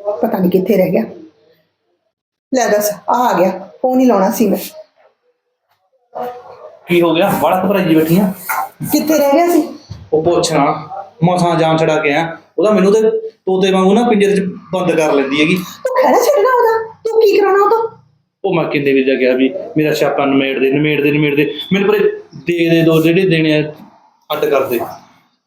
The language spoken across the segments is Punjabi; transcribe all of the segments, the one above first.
ਪਤਾ ਨਹੀਂ ਕਿੱਥੇ ਰਹਿ ਗਿਆ। ਲੈ ਦੱਸ ਆ ਆ ਗਿਆ ਫੋਨ ਹੀ ਲਾਉਣਾ ਸੀ ਮੈਂ। ਕੀ ਹੋ ਗਿਆ? ਬੜਾ ਘਬਰਾਈ ਜੀ ਬੈਠੀ ਆ ਕਿੱਥੇ ਰਹਿ ਗਿਆ ਸੀ? ਉਹ ਪੁੱਛਣਾ ਮਸਾਂ ਜਾਨ ਛੜਾ ਕੇ ਆ ਉਹਦਾ ਮੈਨੂੰ ਤੇ ਤੋਤੇ ਵਾਂਗੂ ਨਾ ਪਿੰਜਰੇ 'ਚ ਬੰਦ ਕਰ ਲੈਂਦੀ ਹੈਗੀ। ਤੂੰ ਖੜਾ ਛੱਡਣਾ ਉਹਦਾ? ਤੂੰ ਕੀ ਕਰਾਉਣਾ ਉਹਦਾ ਉਹ ਮੈਂ ਕਿੰਨੇ ਵੀ ਜਾ ਗਿਆ ਵੀ ਮੇਰਾ ਛਾਪਾ ਨਿਮੇੜ ਦੇ ਨਿਮੇੜ ਦੇ ਨਿਮੇੜ ਦੇ। ਮੈਨੂੰ ਪਰੇ ਦੇ ਦੇ ਦੋ ਜਿਹੜੇ ਦੇਣੇ ਆ ਅੱਡ ਕਰ ਦੇ।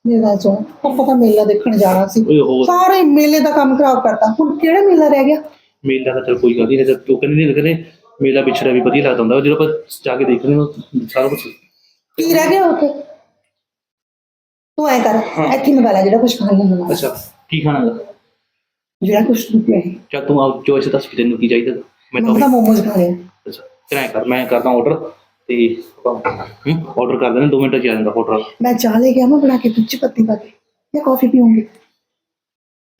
ਮੇਰਾ ਚੋਂ ਉਹ ਪਤਾ ਮੇਲਾ ਦੇਖਣ ਜਾਣਾ ਸੀ। ਓਏ ਹੋ ਸਾਰੇ ਮੇਲੇ ਦਾ ਕੰਮ ਖਰਾਬ ਕਰਤਾ। ਹੁਣ ਕਿਹੜਾ ਮੇਲਾ ਰਹਿ ਗਿਆ? ਮੇਲਾ ਤਾਂ ਚਲ ਕੋਈ ਗੱਲ ਨਹੀਂ ਤੇ ਟੋਕਨ ਨਹੀਂ ਲੱਗਦੇ ਮੇਲਾ ਵਿਛੜਾ ਵੀ ਵਧੀਆ ਲੱਗਦਾ ਹੁੰਦਾ ਜਦੋਂ ਆਪਾਂ ਜਾ ਕੇ ਦੇਖਦੇ ਹਾਂ ਸਾਰਾ ਕੁਝ ਕੀ ਰਹਿ ਗਿਆ ਉੱਥੇ? ਤੂੰ ਐ ਕਰ ਇੱਥੇ ਮੰਗਾ ਲੈ ਜਿਹੜਾ ਕੁਝ ਖਾਣ ਨੂੰ। ਅੱਛਾ ਕੀ ਖਾਣਾ? ਜਿਹੜਾ ਕੁਝ ਤੂੰ ਪਿਆ ਹੈ ਚੱਲ ਤੂੰ ਆਪ ਚੋਇਸ ਦੱਸ ਵੀ ਤੈਨੂੰ ਕੀ ਚਾਹੀਦਾ। ਮੈਂ ਤਾਂ ਤਾਂ ਮੋਮੋਜ਼ ਖਾ ਲਿਆ ਅੱਛਾ ਐਂ ਕਰ ਮੈਂ ਕਰਦਾ ਆਰਡਰ ਤੇ ਆਰਡਰ ਕਰ ਦੇਣਾ 2 ਮਿੰਟ ਚ ਆ ਜਾਂਦਾ ਆਰਡਰ ਮੈਂ ਚਾਹ ਲੈ ਕੇ ਆਵਾਂ ਬਣਾ ਕੇ ਦੁੱਧ ਚ ਪੱਤੀ ਪਾ ਕੇ ਜਾਂ ਕਾਫੀ ਪੀਉਂਗੀ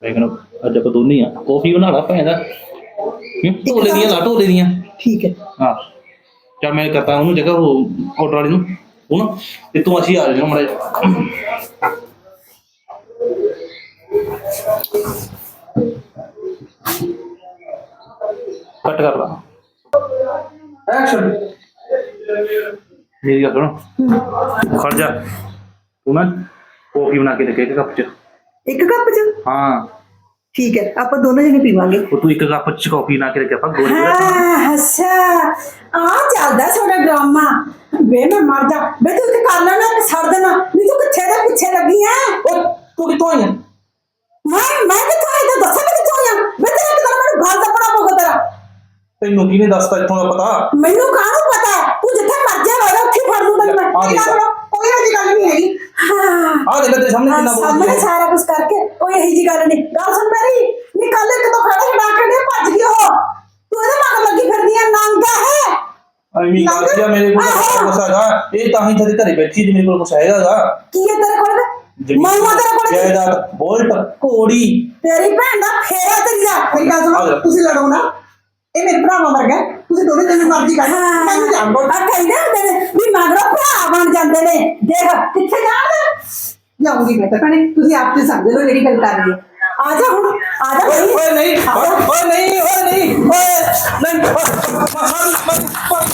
ਮੈਂ ਕਹਿੰਦਾ ਅੱਜ ਆਪਾਂ ਦੋਨੇ ਹੀ ਆ। ਕਾਫੀ ਬਣਾ ਲਾ ਭੈਣ ਦਾ। ਹੂੰ ਢੋਲੇ ਦੀਆਂ ਲਾ ਢੋਲੇ ਦੀਆਂ ਠੀਕ ਹੈ। ਹਾਂ। ਚੱਲ ਮੈਂ ਕਰਤਾ ਉਹਨੂੰ ਜਗ੍ਹਾ ਉਹ ਆਰਡਰ ਵਾਲੀ ਨੂੰ। ਉਹ ਨਾ ਤੇ ਤੂੰ ਅਸੀਂ ਆ ਜਾਣਾ ਮੜੇ ਕੱਟ ਕਰ ਲਾ। ਐਕਸ਼ਨ ਮੇਰੀ ਗੱਲ ਸੁਣ। ਖੜ ਜਾ। ਤੂੰ ਨਾ ਕੋਫੀ ਬਣਾ ਕੇ ਦੇ ਕੇ ਇੱਕ ਕੱਪ ਚ। ਇੱਕ ਕੱਪ ਚ? ਹਾਂ। ਠੀਕ ਹੈ ਆਪਾਂ ਦੋਨੋਂ ਜਣੇ ਪੀਵਾਂਗੇ। ਉਹ ਤੂੰ ਇੱਕ ਕੱਪ ਚ ਕਾਫੀ ਬਣਾ ਕੇ ਕੇ ਆਪਾਂ ਗੋਲ ਗੋਲ ਅੱਛਾ। ਆ ਚੱਲਦਾ ਤੁਹਾਡਾ ਡਰਾਮਾ। ਵੇ ਮੈਂ ਮਰ ਜਾ। ਵੇ ਤੂੰ ਤੇ ਕਰ ਲੈਣਾ ਛੱਡ ਦੇਣਾ। ਨਹੀਂ ਤੂੰ ਕਿੱਥੇ ਦੇ ਪਿੱਛੇ ਲੱਗੀ ਐ ਉਹ ਤੂੰ ਕਿੱਥੋਂ ਆਈ ਆਂ? ਮੈਂ ਮੈਂ ਕਿੱਥੋਂ ਤਾਂ ਦੱਸ ਮੈਂ ਕਿੱਥੋਂ ਆਈ ਵੇ ਤੇਰਾ ਕਿਦਾਂ ਮੈਨੂੰ ਘਰ ਦਾ ਪੜਾ ਪਊਗਾ ਤੇਰਾ। ਤੈਨੂੰ ਕਿਹਨੇ ਦੱਸਤਾ ਇੱਥੋਂ ਦਾ ਪਤਾ? ਮੈਨੂੰ ਕਾਹਨੂੰ ਜਾ ਹੋਇਆ ਉੱਥੇ ਹੀ ਫੜ ਲੂ ਤੈਨੂੰ ਮੈਂ ਆ ਇਹ ਗੱਲ ਦੇਖ। ਕੋਈ ਇਹੋ ਗੱਲ ਨਹੀਂ ਹੈਗੀ ਹਾਂ ਆ ਦੇਖ ਤੇਰੇ ਸਾਹਮਣੇ ਹਾਂ, ਕਿੰਨਾ ਬੋਲਦੀ ਸਾਹਮਣੇ ਹੈ ਸਾਰਾ ਕੁਝ ਕਰਕੇ ਕੋਈ ਇਹੀ ਜੀ ਗੱਲ ਨਹੀਂ ਗੱਲ ਸੁਣ ਮੇਰੀ ਨਿਕਲ ਇੱਕ ਤੋਂ ਖੜਾ ਛਡਾ ਕੇ ਨੇ ਭੱਜ ਗਿਆ ਉਹ ਤੂੰ ਇਹਦੇ ਮਗਰ ਲੱਗੀ ਫਿਰਦੀ ਆ ਨੰਗਾ ਹੈ ਐਵੇਂ ਗੱਲ ਜਾਂ ਮੇਰੇ ਕੋਲ ਆਹੋ। ਕੁਛ ਹੈਗਾ ਇਹ ਤਾਂ ਹੀ ਤੇਰੇ ਘਰੇ ਬੈਠੀ ਤੇ ਮੇਰੇ ਕੋਲ ਕੁਛ ਹੈਗਾਗਾ ਕੀ ਹੈ ਤੇਰੇ ਕੋਲ ਮਾਮਾ ਤੇਰੇ ਕੋਲ ਕੀ? ਜਾਇਦਾਦ ਬੋਲਟ ਘੋੜੀ ਤੇਰੀ ਭੈਣ ਦਾ ਫੇਰਾ ਤੇਰੀ ਦਾ ਮੇਰੀ ਗੱਲ ਆ ਸੁਣੋ ਜਾ। ਤੁਸੀਂ ਲੜੋ ਨਾ ਇਹ ਮੇਰੇ ਭਰਾਵਾਂ ਵਰਗਾ ਹੈ। ਤੁਸੀਂ ਦੋਨੇ ਜਣੇ ਮਰਜ਼ੀ ਕਰ ਮੈਨੂੰ ਜਾਣ ਦਿਓ ਆ ਕਹਿੰਦੇ ਹੁੰਦੇ ਨੇ ਵੀ ਮਗਰੋਂ ਭਰਾ ਬਣ ਜਾਂਦੇ ਨੇ ਦੇਖ ਕਿੱਥੇ ਜਾਣ ਜਾਊਂਗੀ ਮੈਂ ਤਾਂ। ਭੈਣੇ ਤੁਸੀਂ ਆਪ ਤੇ ਸਮਝ ਲਓ ਜਿਹੜੀ ਗੱਲ ਕਰ ਹੈ। ਆ ਜਾ ਹੁਣ ਆ ਜਾ। ਓਏ ਨਹੀਂ ਓਏ ਨਹੀਂ ਓਏ ਨਹੀਂ ਓਏ ਨਹੀਂ ਓਏ, ਓਏ,